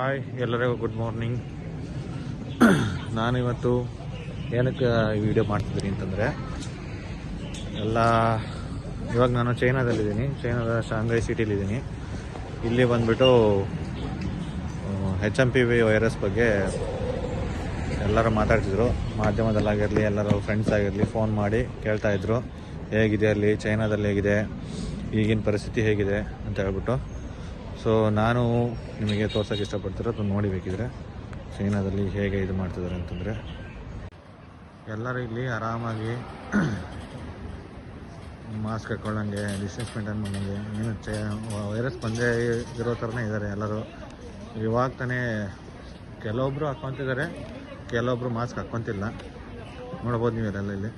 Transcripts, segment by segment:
Hi ಎಲ್ಲರಿಗೂ good morning. ನಾನಿವತ್ತು ಏನಕ್ಕೆ ವಿಡಿಯೋ ಮಾಡ್ತಿದ್ದೀನಿ ಅಂತಂದರೆ, ಎಲ್ಲ, ಇವಾಗ ನಾನು ಚೈನಾದಲ್ಲಿದ್ದೀನಿ. ಚೈನಾದ ಶಾಂಘೈ ಸಿಟಿಲಿದ್ದೀನಿ. ಇಲ್ಲಿ ಬಂದುಬಿಟ್ಟು H M P V virus ಬಗ್ಗೆ ಎಲ್ಲರೂ ಮಾತಾಡ್ತಿದ್ರು. ಮಾಧ್ಯಮದಲ್ಲಾಗಿರಲಿ, ಎಲ್ಲರೂ ಫ್ರೆಂಡ್ಸ್ ಆಗಿರಲಿ ಫೋನ್ ಮಾಡಿ ಕೇಳ್ತಾಯಿದ್ರು ಹೇಗಿದೆ ಅಲ್ಲಿ, ಚೈನಾದಲ್ಲಿ ಹೇಗಿದೆ, ಈಗಿನ ಪರಿಸ್ಥಿತಿ ಹೇಗಿದೆ ಅಂತ ಹೇಳ್ಬಿಟ್ಟು. ಸೊ ನಾನು ನಿಮಗೆ ತೋರ್ಸೋಕ್ಕೆ ಇಷ್ಟಪಡ್ತಿರೋದು ನೋಡಿ ಬೇಕಿದ್ರೆ. ಚೈನಾದಲ್ಲಿ ಹೇಗೆ ಇದು ಮಾಡ್ತಿದ್ದಾರೆ ಅಂತಂದರೆ, ಎಲ್ಲರೂ ಇಲ್ಲಿ ಆರಾಮಾಗಿ ಮಾಸ್ಕ್ ಹಾಕ್ಕೊಳ್ಳಂಗೆ ಡಿಸ್ಟೆನ್ಸ್ ಮೇಂಟೈನ್ ಮಾಡಂಗೆ, ಏನು ಚ ವೈರಸ್ ಬಂದೇ ಇರೋ ಥರನೇ ಇದ್ದಾರೆ ಎಲ್ಲರೂ. ಇವಾಗ ತಾನೇ ಕೆಲವೊಬ್ಬರು ಹಾಕ್ಕೊತಿದ್ದಾರೆ ಕೆಲವೊಬ್ಬರು ಮಾಸ್ಕ್ ಹಾಕ್ಕೊತಿಲ್ಲ. ನೋಡ್ಬೋದು ನೀವು ಇಲ್ಲಿ.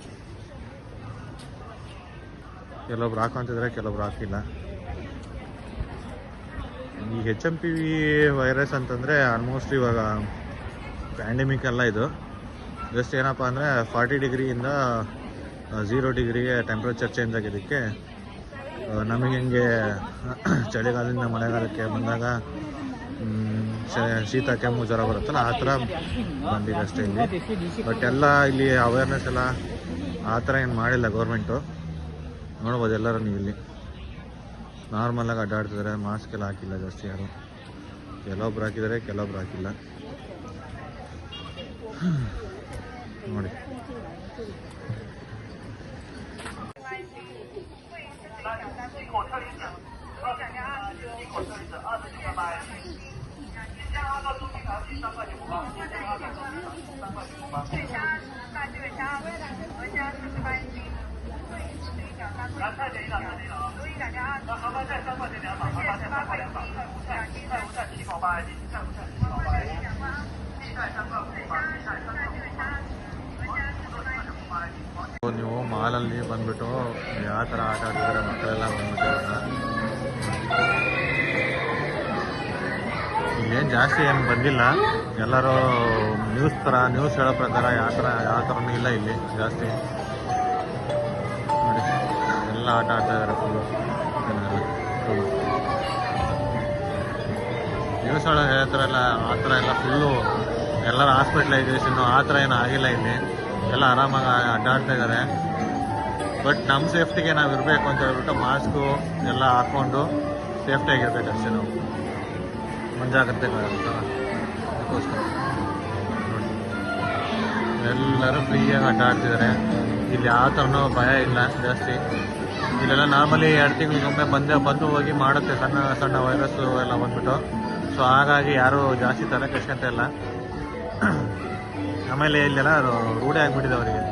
ಕೆಲವೊಬ್ರು ಹಾಕೊತಿದ್ದಾರೆ ಕೆಲವೊಬ್ರು ಹಾಕಿಲ್ಲ. ಈ H M P V virus ಅಂತಂದರೆ ಆಲ್ಮೋಸ್ಟ್ ಇವಾಗ ಪ್ಯಾಂಡಮಿಕ್ ಎಲ್ಲ ಇದು. ಜಸ್ಟ್ ಏನಪ್ಪ ಅಂದರೆ ಫಾರ್ಟಿ ಡಿಗ್ರಿಯಿಂದ ಝೀರೋ ಡಿಗ್ರಿಗೆ ಟೆಂಪ್ರೇಚರ್ ಚೇಂಜ್ ಆಗಿದ್ದಕ್ಕೆ ನಮಗೆ ಹೆಂಗೆ ಚಳಿಗಾಲದಿಂದ ಮಳೆಗಾಲಕ್ಕೆ ಬಂದಾಗ ಶೀತ, ಕೆಮ್ಮು, ಜ್ವರ ಬರುತ್ತಲ್ಲ, ಆ ಥರ ಬಂದಿದೆ ಅಷ್ಟೇ ಇಲ್ಲಿ. ಬಟ್ ಎಲ್ಲ ಇಲ್ಲಿ ಅವೇರ್ನೆಸ್ ಎಲ್ಲ ಆ ಥರ ಏನು ಮಾಡಿಲ್ಲ ಗೌರ್ಮೆಂಟು ನೋಡ್ಬೋದು ಎಲ್ಲರೂ ನೀವು ಇಲ್ಲಿ. ನಾರ್ಮಲಾಗಿ ಅಡ್ಡಾಡ್ತಿದ್ದಾರೆ ಮಾಸ್ಕ್ ಎಲ್ಲ ಹಾಕಿಲ್ಲ ಜಾಸ್ತಿ ಯಾರು ಕೆಲವೊಬ್ರು ಹಾಕಿದ್ದಾರೆ ಕೆಲವೊಬ್ರು ಹಾಕಿಲ್ಲ ನೋಡಿ ನೀವು ಮಾಲಲ್ಲಿ ಬಂದ್ಬಿಟ್ಟು ಯಾವ ಥರ ಆಟ ಆಡಿದ್ರೆ ಮಕ್ಕಳೆಲ್ಲ ಬಂದ್ಬಿಟ್ಟು ಏನು ಜಾಸ್ತಿ ಏನು ಬಂದಿಲ್ಲ. ಎಲ್ಲರೂ ನ್ಯೂಸ್ ಥರ ನ್ಯೂಸ್ ಹೇಳೋ ಪ್ರಕಾರ ಯಾವ ಥರ, ಯಾವ ಥರನೂ ಇಲ್ಲ ಇಲ್ಲಿ ಜಾಸ್ತಿ. ನೋಡಿ, ಎಲ್ಲ ಆಟ ಆಡ್ತಾ ಇದ್ದಾರೆ ಫುಲ್ಲು ನ್ಯೂಸ್ ಒಳಗೆ ಹೇಳ್ತಾರಲ್ಲ ಆ ಥರ ಎಲ್ಲ ಫುಲ್ಲು ಎಲ್ಲರ ಹಾಸ್ಪಿಟ್ಲೈಸೇಷನ್ನು ಆ ಥರ ಏನೂ ಆಗಿಲ್ಲ ಇಲ್ಲಿ. ಎಲ್ಲ ಆರಾಮಾಗಿ ಅಡ್ಡಾಡ್ತಾ ಇದ್ದಾರೆ ಬಟ್ ನಮ್ಮ ಸೇಫ್ಟಿಗೆ ನಾವು ಇರಬೇಕು ಅಂತ ಹೇಳ್ಬಿಟ್ಟು ಮಾಸ್ಕು ಎಲ್ಲ ಹಾಕ್ಕೊಂಡು ಸೇಫ್ಟಿಯಾಗಿರ್ಬೇಕು ಅಷ್ಟೇ ನಾವು. ಮುಂಜಾಗ್ರತೆಗಳಂತ ಅದಕ್ಕೋಸ್ಕರ ಎಲ್ಲರೂ ಫ್ರೀಯಾಗಿ ಅಡ್ಡಾಡ್ತಿದ್ದಾರೆ. ಇಲ್ಲಿ ಯಾವ ಥರನೂ ಭಯ ಇಲ್ಲ ಜಾಸ್ತಿ. ಇಲ್ಲೆಲ್ಲ ನಾರ್ಮಲಿ ಎರಡು ತಿಂಗಳಿಗೊಮ್ಮೆ ಬಂದೇ ಬಂದು ಹೋಗಿ ಮಾಡುತ್ತೆ. ಸಣ್ಣ ಸಣ್ಣ ವೈರಸ್ಸು ಎಲ್ಲ ಬಂದ್ಬಿಟ್ಟು. ಸೊ ಹಾಗಾಗಿ ಯಾರೂ ಜಾಸ್ತಿ ತಲೆ ಕೆಡ್ಸ್ಕೊಂತ ಇಲ್ಲ. ಆಮೇಲೆ ಇಲ್ಲೆಲ್ಲ ರೂಢಿ ಆಗಿಬಿಟ್ಟಿದೆ ಅವರಿಗೆ.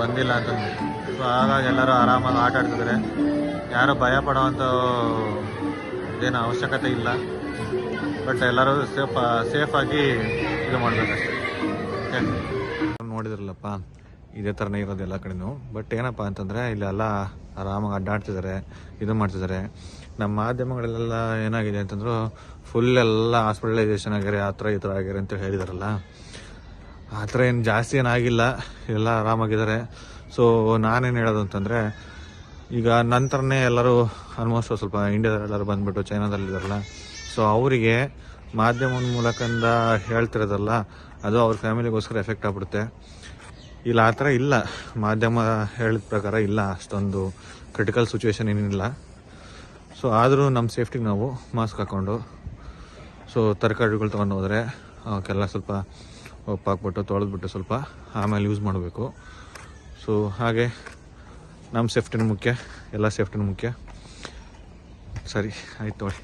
ಬಂದಿಲ್ಲ ಅಂತಂದು ಸೊ ಹಾಗಾಗಿ ಎಲ್ಲರೂ ಆರಾಮಾಗಿ ಆಟ ಆಡ್ತಿದ್ದಾರೆ. ಯಾರು ಭಯ ಪಡೋವಂಥ ಏನು ಅವಶ್ಯಕತೆ ಇಲ್ಲ. ಬಟ್ ಎಲ್ಲರೂ ಸೇಫ್ ಸೇಫಾಗಿ ಇದು ಮಾಡಬೇಕಷ್ಟೆ. ನೋಡಿದ್ರಲ್ಲಪ್ಪ. ಇದೇ ಥರನೇ ಇರೋದು ಎಲ್ಲ ಕಡೆನೂ. ಬಟ್ ಏನಪ್ಪ ಅಂತಂದರೆ ಇಲ್ಲೆಲ್ಲ ಆರಾಮಾಗಿ ಅಡ್ಡಾಡ್ತಿದ್ದಾರೆ ಇದು ಮಾಡ್ತಿದ್ದಾರೆ ನಮ್ಮ ಮಾಧ್ಯಮಗಳಲ್ಲೆಲ್ಲ ಏನಾಗಿದೆ ಅಂತಂದ್ರು ಫುಲ್ ಎಲ್ಲ ಹಾಸ್ಪಿಟಲೈಸೇಷನ್ ಆಗ್ಯಾರೆ ಆ ಥರ ಈ ಥರ ಆಗ್ಯಾರೆ ಅಂತ ಹೇಳಿದಾರಲ್ಲ. ಆ ಥರ ಏನು ಜಾಸ್ತಿ ಏನಾಗಿಲ್ಲ ಎಲ್ಲ ಆರಾಮಾಗಿದ್ದಾರೆ ಸೊ ನಾನೇನು ಹೇಳೋದು ಅಂತಂದರೆ, ಈಗ ನಂತರನೇ ಎಲ್ಲರೂ ಆಲ್ಮೋಸ್ಟ್ ಸ್ವಲ್ಪ ಇಂಡಿಯಾದಲ್ಲೆಲ್ಲರೂ ಬಂದುಬಿಟ್ಟು ಚೈನಾದಲ್ಲಿದ್ದಾರಲ್ಲ ಸೊ ಅವರಿಗೆ ಮಾಧ್ಯಮದ ಮೂಲಕದಿಂದ ಹೇಳ್ತಿರೋದಲ್ಲ, ಅದು ಅವ್ರ ಫ್ಯಾಮಿಲಿಗೋಸ್ಕರ ಎಫೆಕ್ಟ್ ಆಗ್ಬಿಡುತ್ತೆ. ಇಲ್ಲ, ಆ ಥರ ಇಲ್ಲ. ಮಾಧ್ಯಮ ಹೇಳಿದ ಪ್ರಕಾರ ಇಲ್ಲ, ಅಷ್ಟೊಂದು ಕ್ರಿಟಿಕಲ್ ಸಿಚುವೇಶನ್ ಏನಿಲ್ಲ. ಸೊ ಆದರೂ ನಮ್ಮ ಸೇಫ್ಟಿಗೆ ನಾವು ಮಾಸ್ಕ್ ಹಾಕ್ಕೊಂಡು ಸೊ ತರಕಾರಿಗಳು ತೊಗೊಂಡು ಹೋದರೆ ಅವಕ್ಕೆಲ್ಲ ಸ್ವಲ್ಪ ಉಪ್ಪು ಹಾಕ್ಬಿಟ್ಟು ತೊಳೆದ್ಬಿಟ್ಟು ಸ್ವಲ್ಪ ಆಮೇಲೆ ಯೂಸ್ ಮಾಡಬೇಕು. ಸೊ ಹಾಗೆ ನಮ್ಮ ಸೇಫ್ಟಿನೂ ಮುಖ್ಯ, ಎಲ್ಲ ಸೇಫ್ಟಿನೂ ಮುಖ್ಯ. ಸರಿ, ಆಯ್ತು ತೊಗೊಳ್ಳಿ.